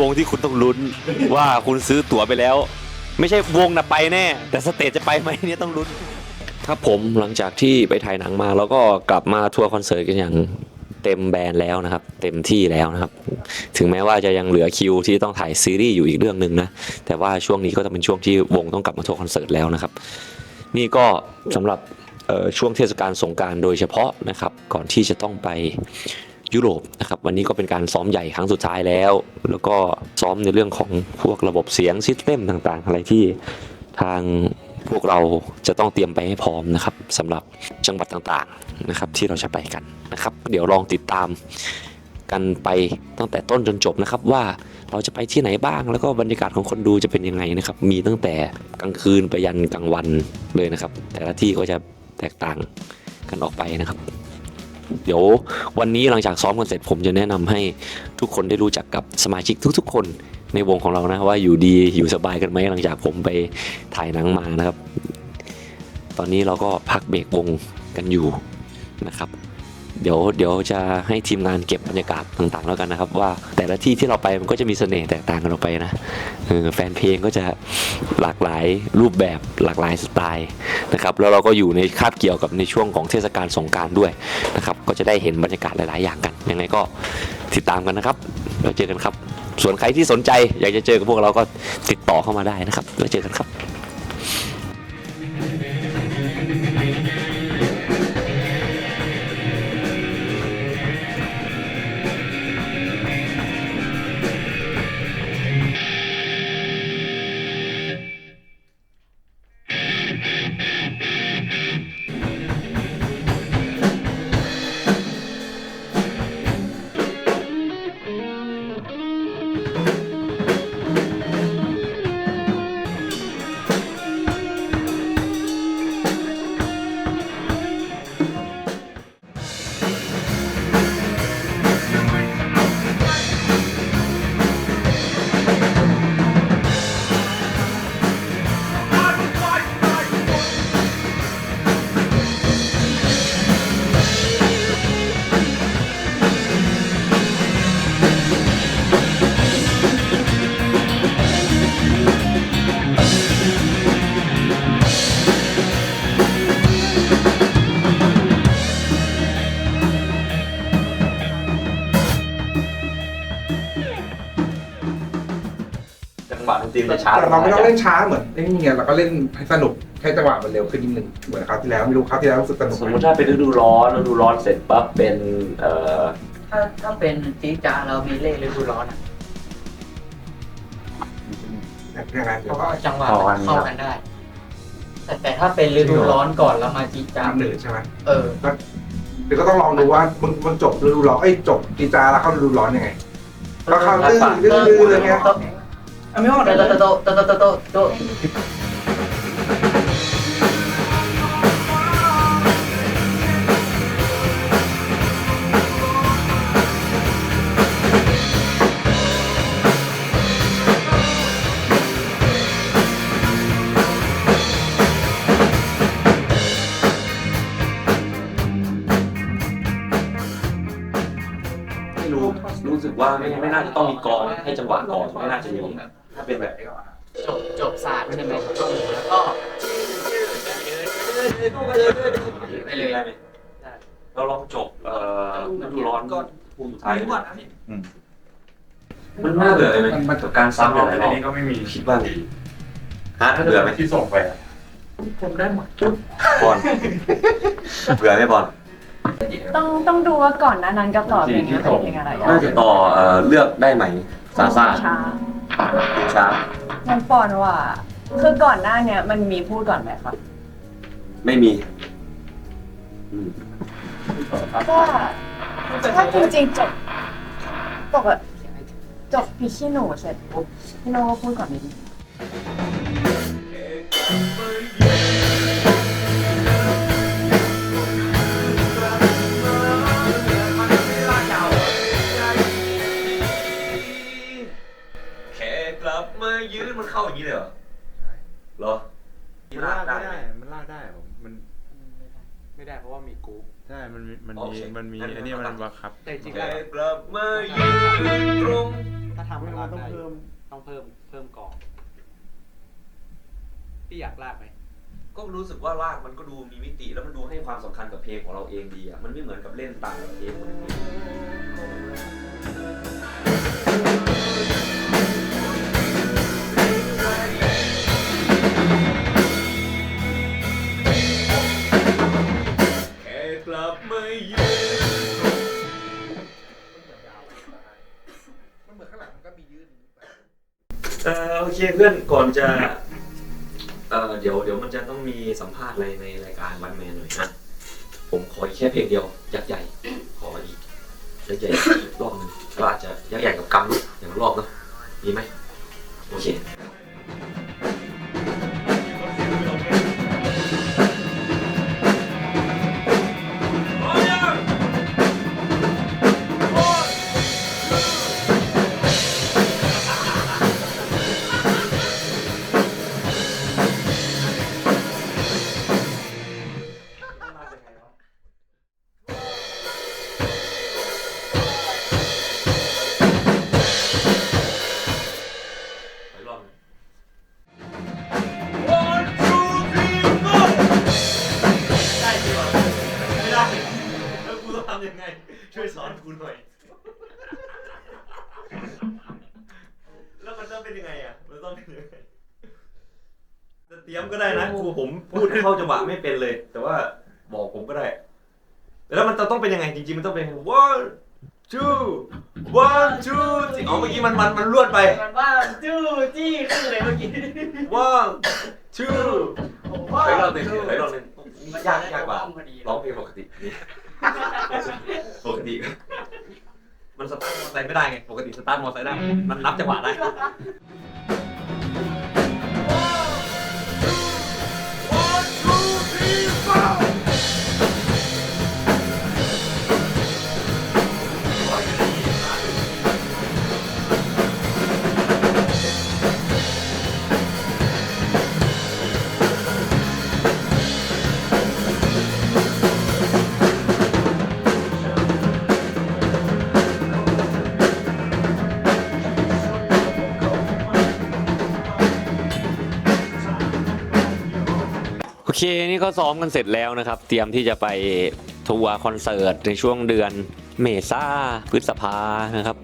วงที่คุณต้องลุ้นว่าคุณซื้อตั๋วไปแล้ว ไม่ใช่วงนะไปแน่ แต่สเตจจะไปไหมเนี่ยต้องลุ้น ครับผมหลังจากที่ไปถ่ายหนังมา แล้วก็กลับมาทัวร์คอนเสิร์ตกันอย่างเต็มแบรนด์แล้วนะครับ เต็มที่แล้วนะครับ ถึงแม้ว่าจะยังเหลือคิวที่ต้องถ่ายซีรีส์อยู่อีกเรื่องหนึ่งนะแต่ว่าช่วงนี้ก็จะเป็นช่วงที่วงต้องกลับมาทัวร์คอนเสิร์ตแล้วนะครับ นี่ก็สำหรับช่วงเทศกาลสงการโดยเฉพาะนะครับ ก่อนที่จะต้องไป ยุโรปนะครับวันนี้ก็เป็นการซ้อมใหญ่ครั้งสุดท้ายแล้ว แล้วก็ซ้อมในเรื่องของพวกระบบเสียงซิสเต็มต่างๆ อะไรที่ทางพวกเราจะต้องเตรียมไปให้พร้อมนะครับสำหรับจังหวัดต่างๆนะครับที่เราจะไปกันนะครับ เดี๋ยวลองติดตามกันไปตั้งแต่ต้นจนจบนะครับว่าเราจะไปที่ไหนบ้าง แล้วก็บรรยากาศของคนดูจะเป็นยังไงนะครับมีตั้งแต่กลางคืนไปยันกลางวันเลยนะครับ แต่ละที่ก็จะแตกต่างกันออกไปนะครับ เดี๋ยววันนี้หลังจากซ้อมกันเสร็จผมจะแนะนำให้ทุกคนได้รู้จักกับสมาชิกทุกๆ คนในวงของเรานะว่าอยู่ดีอยู่สบายกันไหมหลังจากผมไปถ่ายหนังมานะครับ ตอนนี้เราก็พักเบรกวงกันอยู่นะครับ เดี๋ยวเดี๋ยวจะให้ทีมงานเก็บบรรยากาศต่างๆแล้วกันนะครับ ว่าแต่ละที่ที่เราไปมันก็จะมีเสน่ห์แตกต่างกันออกไปนะแฟนเพลงก็จะหลากหลายรูปแบบหลากหลายสไตล์นะครับแล้วเราก็อยู่ในคาบเกี่ยวกับในช่วงของเทศกาลสงการด้วยนะครับก็จะได้เห็นบรรยากาศหลาย ๆ อย่างกันยังไงก็ติดตามกันนะครับเราเจอกันครับ ส่วนใครที่สนใจอยากจะเจอกับพวกเราก็ติดต่อเข้ามาได้นะครับแล้วเจอกันครับ แต่เราไม่ต้องเล่นช้าเหมือนเล่นเงี้ยเราก็เล่นให้สนุกแค่จังหวะมันเร็วขึ้นนิดนึงเหมือนคราวที่แล้วไม่รู้คราวที่แล้วรู้สึกสนุกสมมติถ้าเป็นฤดูร้อนฤดูร้อนเสร็จปั๊บเป็นเอ่อถ้าถ้าเป็นจีจ้าเรามีเล่ฤดูร้อนอะยังไงเพราะว่าจังหวะมันเข้ากันได้ แต่แต่ถ้าเป็นฤดูร้อนก่อนแล้วมาจีจ้าน้ำหนืดใช่ไหมเออ เดี๋ยวก็ต้องลองดูว่ามึงมึงจบฤดูร้อนเอ้ยจบกีจาแล้วเข้าฤดูร้อนยังไงก็เข้าตื้อดื้อดื้ออะไรเงี้ย ไม่ว่าโตโตโตโตโตโตโตโตไม่รู้รู้สึกว่าไม่ไม่น่าจะต้องมีกลองให้จังหวะกลองไม่น่าจะมีถ้า เป็นแบบจบจบศาสตร์ใช่ไหมแล้วก็ไปเลยได้ไหมเราลองจบเอ่อฤดูร้อนก็ภูมิสุดท้ายมันน่าเบื่อเลยไหมกับการซ้ำหลายรอบนี้ก็ไม่มีคิดว่าไงฮะเบื่อไหมที่ส่งไปอะผมได้หมดบอลเบื่อไหมบอลต้องต้องดูว่าก่อนหน้านั้นกับต่อเพลงนี้เป็นเพลงอะไรอะน่าจะต่อเอ่อเลือกได้ไหมซาซา ช้าช้างั้นปอนว่า คือก่อนหน้าเนี้ยมันมีพูดก่อนไหมคะไม่มีอืมก็ถ้าจริงๆจบปกติจบพิชิหนูเสร็จปุ๊บพี่โนก็พูดก่อนนิดนึงแเข้าอย่างนี้เลยเหรอเหรอมันลากได้มันลากได้ผมมันไม่ได้เพราะว่ามีกูใช่มันมีมันโอมีเคมันมีงั้นอันนี้มันบังคับแต่จริงแค่แล้วกลับมายืนตรงถ้าทำไม่มันรู้ลามันต้องกได้อยู่เพิ่ม ต้องเพิ่มเพิ่มกอง พี่อยากลากไหมก็รู้สึกว่ารากมันก็ดูมีมิติแล้วมันดูให้ความสำคัญกับเพลงของเราเองดีอะมันไม่เหมือนกับเล่นตามเพลงคนอื่น บมายืน มันเหมือนข้างหลังมันก็มียืดเออโอเคเพื่อนก่อนจะเออเดี๋ยวเดี๋ยวมันจะต้องมีสัมภาษณ์อะไรในรายการวันแมนหน่อยนะผมขออีกแค่เพลงเดียวยักษ์ใหญ่ ขออีกยักษ์ใหญ่อีกรอบหนึ่งแล้วอาจจะยักษ์ใหญ่กับกำอย่างรอบเนาะมีไหมโอเค เป็นยังไงอะมันต้องเป็นยังไงจะเตรียมก็ได้นะครูผมพูดเข้าจังหวะไม่เป็นเลย แต่ว่าบอกผมก็ได้ แล้วมันจะต้องเป็นยังไงจริงๆมันต้องเป็น one two one two จริงอ๋อเมื่อกี้มันมันมันรวดไป มันว่าจู้จี้ขึ้นเลยเมื่อกี้ one two ผมว่าไปรอบหนึ่งไปรอบหนึ่งยากยากกว่าพอดีร้องเพลงปกตินี่ปกติ มันสตาร์ทมอเตอร์ไซค์ไม่ได้ไง ปกติสตาร์ทมอเตอร์ไซค์ได้ มันนับจังหวะได้ เคนี่ก็ซ้อมกันเสร็จแล้วนะครับ เตรียมที่จะไปทัวร์คอนเสิร์ตในช่วงเดือนเมษาพฤษภานะครับ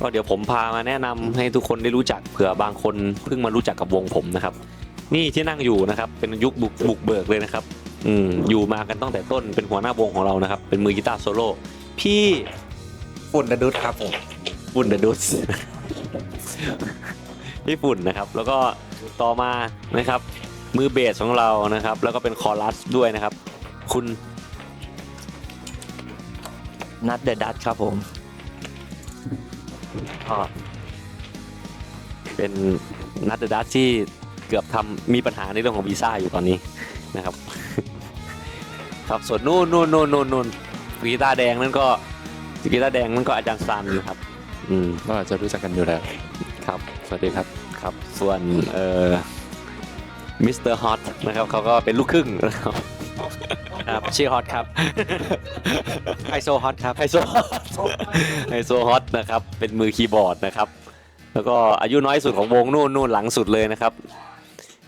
ก็เดี๋ยวผมพามาแนะนำให้ทุกคนได้รู้จักเผื่อบางคนเพิ่งมารู้จักกับวงผมนะครับ นี่ที่นั่งอยู่นะครับ เป็นยุคบุกบุกเบิกเลยนะครับ อืมอยู่มากันตั้งแต่ต้นเป็นหัวหน้าวงของเรานะครับ เป็นมือกีตาร์โซโล่พี่ฝุ่นดะดุดครับผมฝุ่นเดอะดุสพี่ฝุ่นนะครับ แล้วก็ต่อมานะครับ มือเบสของเรานะครับ แล้วก็เป็นคอรัสด้วยนะครับ คุณนัดเดอะดัตครับผมก็เป็นนัดเดอะดัสที่เกือบทำมีปัญหาในเรื่องของวีซ่าอยู่ตอนนี้นะครับ ครับส่วนนู่นนู่นนู่นนู่นนู่นกีตาร์แดงนั่นก็กีตาร์แดงนั่นก็อาจารย์ซันนะครับ อืม ก็จะรู้จักกันอยู่แล้ว ครับ สวัสดีครับ ครับ ส่วนเอ่อ มิสเตอร์ฮอตนะครับเขาก็เป็นลูกครึ่งนะครับครับชื่อฮอตครับไอโซฮอตครับไฮโซไฮโซฮอตนะครับเป็นมือคีย์บอร์ดนะครับ แล้วก็อายุน้อยสุดของวงนู่นนู่นหลังสุดเลยนะครับ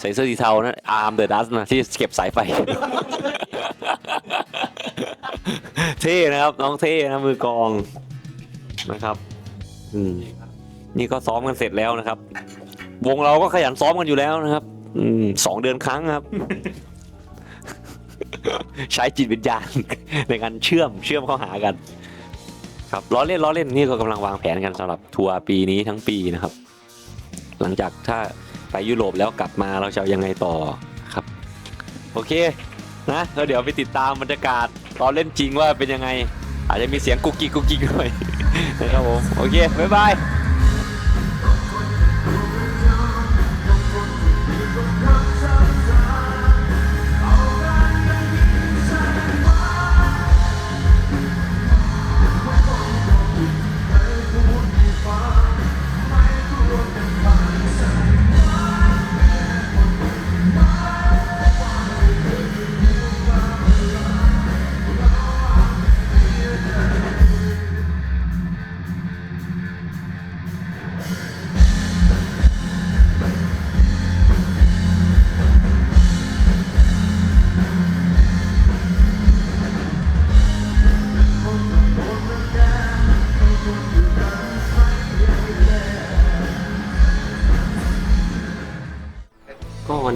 ใส่เสื้อสีเทานะอาร์มเดอะดัสนะที่เก็บสายไฟเท่นะครับ น้องเท่นะมือกลองนะครับอืมนี่ก็ซ้อมกันเสร็จแล้วนะครับ วงเราก็ขยันซ้อมกันอยู่แล้วนะครับ อืมสองเดือนครั้งครับ ใช้จิตวิญญาณ ในการเชื่อมเชื่อมเข้าหากัน ครับล้อเล่นล้อเล่นนี่ก็กำลังวางแผนกันสำหรับทัวร์ปีนี้ทั้งปีนะครับ หลังจากถ้าไปยุโรปแล้วกลับมาเราจะเอายังไงต่อครับ โอเค นะแล้วเดี๋ยวไปติดตามบรรยากาศตอนเล่นจริงว่าเป็นยังไง อาจจะมีเสียงกุกกิกกุกกิกหน่อยนะครับผมโอเคบ๊ายบาย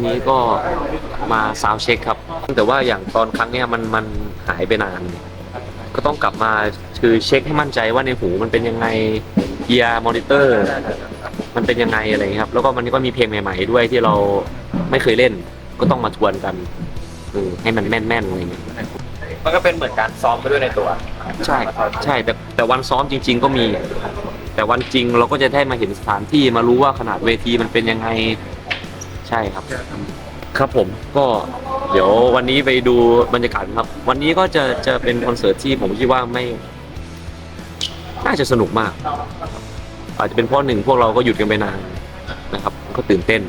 นี้ก็มาซาวด์เช็คครับ แต่ว่าอย่างตอนครั้งเนี้ยมันมันหายไปนาน ก็ต้องกลับมาคือเช็คให้มั่นใจว่าในหูมันเป็นยังไงเกียร์มอนิเตอร์ มันเป็นยังไงอะไรอย่างเงี้ยครับ แล้วก็มันก็มีเพลงใหม่ ๆ ด้วยที่เราไม่เคยเล่น ก็ต้องมาทวนกันเออให้มันแม่นๆอะไรอย่างเงี้ย มันก็เป็นเหมือนการซ้อมไปด้วยในตัว ใช่ใช่แต่แต่วันซ้อมจริง ๆ ก็มี แต่วันจริงเราก็จะได้มาเห็นสถานที่มารู้ว่าขนาดเวทีมันเป็นยังไง ใช่ครับ ครับผมก็เดี๋ยววันนี้ไปดูบรรยากาศครับ วันนี้ก็จะจะเป็นคอนเสิร์ตที่ผมคิดว่าไม่ น่าจะสนุกมาก อาจจะเป็นเพราะหนึ่งพวกเราก็หยุดกันไปนานนะครับ ก็ตื่นเต้น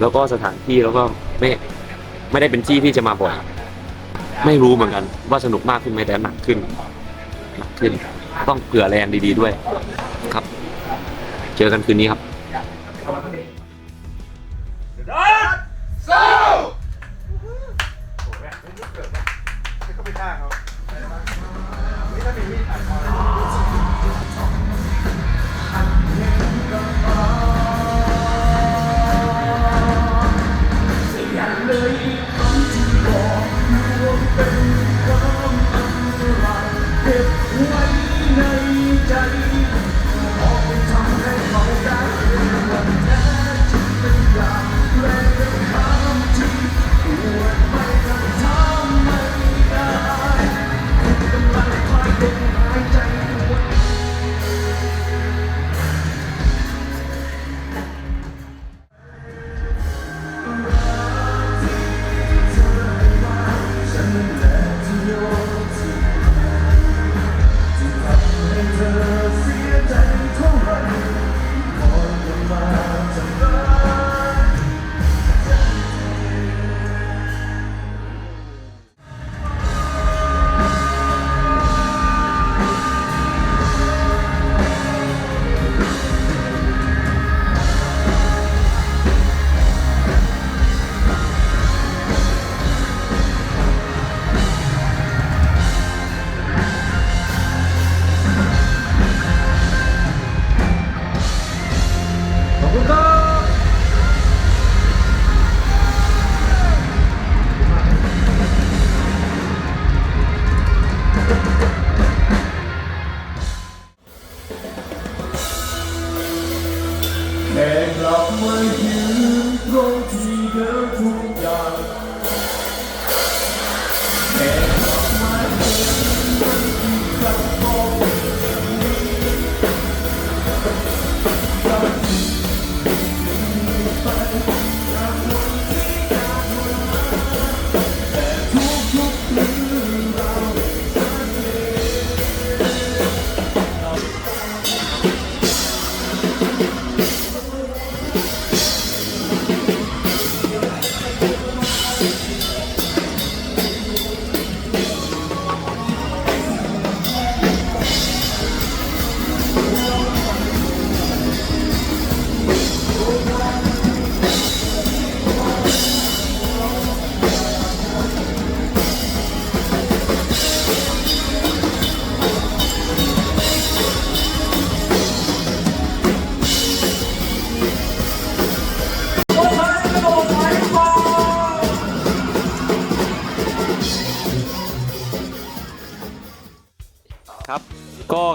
แล้วก็สถานที่แล้วก็ไม่ไม่ได้เป็นที่ที่จะมาบ่อยไม่รู้เหมือนกัน ว่าสนุกมากขึ้นไหมแต่หนักขึ้นหนักขึ้น ต้องเผื่อแรงดีๆด้วย ครับ เจอกันคืนนี้ครับ ความอันรเก็บไว้ในใจ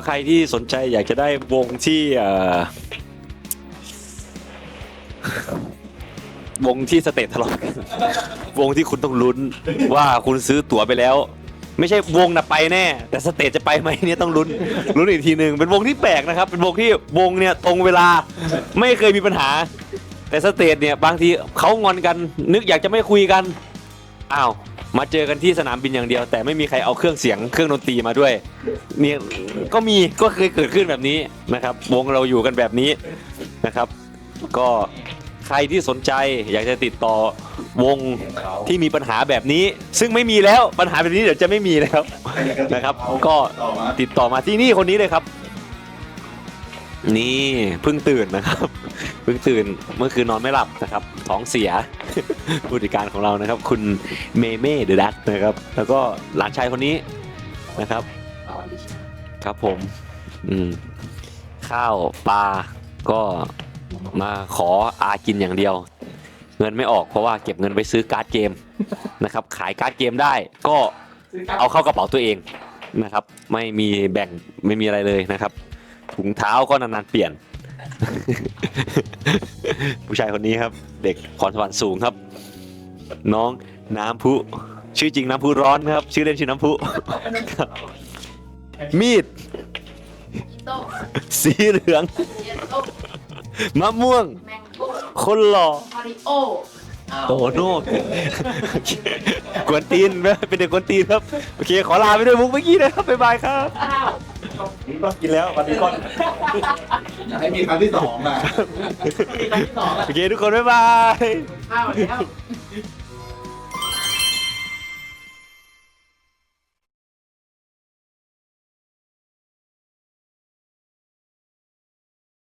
รที่สนใจอยากจะได้วงที่อ่อวงที่สเตททะเลาะกันวงที่คุณต้องลุ้นว่าคุณซื้อตั๋วไปแล้ว ไม่ใช่วงนะไปแน่ แต่สเตจจะไปไหมเนี่ยต้องลุ้นลุ้นอีกทีหนึ่งเป็นวงที่แปลกนะครับ เป็นวงที่วงเนี่ยตรงเวลาไม่เคยมีปัญหา แต่สเตจเนี่ยบางทีเขางอนกัน นึกอยากจะไม่คุยกันอ้าว มาเจอกันที่สนามบินอย่างเดียว แต่ไม่มีใครเอาเครื่องเสียงเครื่องดนตรีมาด้วยเนี่ยก็มีก็เคยเกิดขึ้นแบบนี้นะครับ วงเราอยู่กันแบบนี้นะครับ ก็ใครที่สนใจอยากจะติดต่อวงที่มีปัญหาแบบนี้ ซึ่งไม่มีแล้วปัญหาแบบนี้เดี๋ยวจะไม่มีแล้วนะครับ ก็ติดต่อมาที่นี่คนนี้เลยครับ นี่เพิ่งตื่นนะครับ เพิ่งตื่นเมื่อคืนนอนไม่หลับนะครับท้องเสียผู้จัดการของเรานะครับ คุณเมเม่เดอะดักนะครับ แล้วก็หลานชายคนนี้นะครับ ครับผม อืมข้าวปลาก็มาขออากินอย่างเดียว เงินไม่ออกเพราะว่าเก็บเงินไปซื้อการ์ดเกมนะครับ ขายการ์ดเกมได้ก็เอาเข้ากระเป๋าตัวเองนะครับ ไม่มีแบ่งไม่มีอะไรเลยนะครับถุงเท้าก็นานๆเปลี่ยน ผู้ชายคนนี้ครับ เด็กพรสวรรค์สูงครับ น้องน้ำพุชื่อจริงน้ำพุร้อนครับ ชื่อเล่นชื่อน้ำพุครับมีดโต๊ะสีเหลืองเยลโล่มะม่วงแมงโก้คนหล่อมาริโอโตโน่กวนตีนเป็นเด็กกวนตีนครับ โอเค ขอลาไปด้วยมุกเมื่อกี้นะครับบ๊ายบายครับอ้าว นี่ก็กินแล้ววันนี้ก็อยากให้มีครั้งที่สองอะมีครั้งที่สองแล้วโอเคทุกคนบ๊ายบายอ้าวแล้ว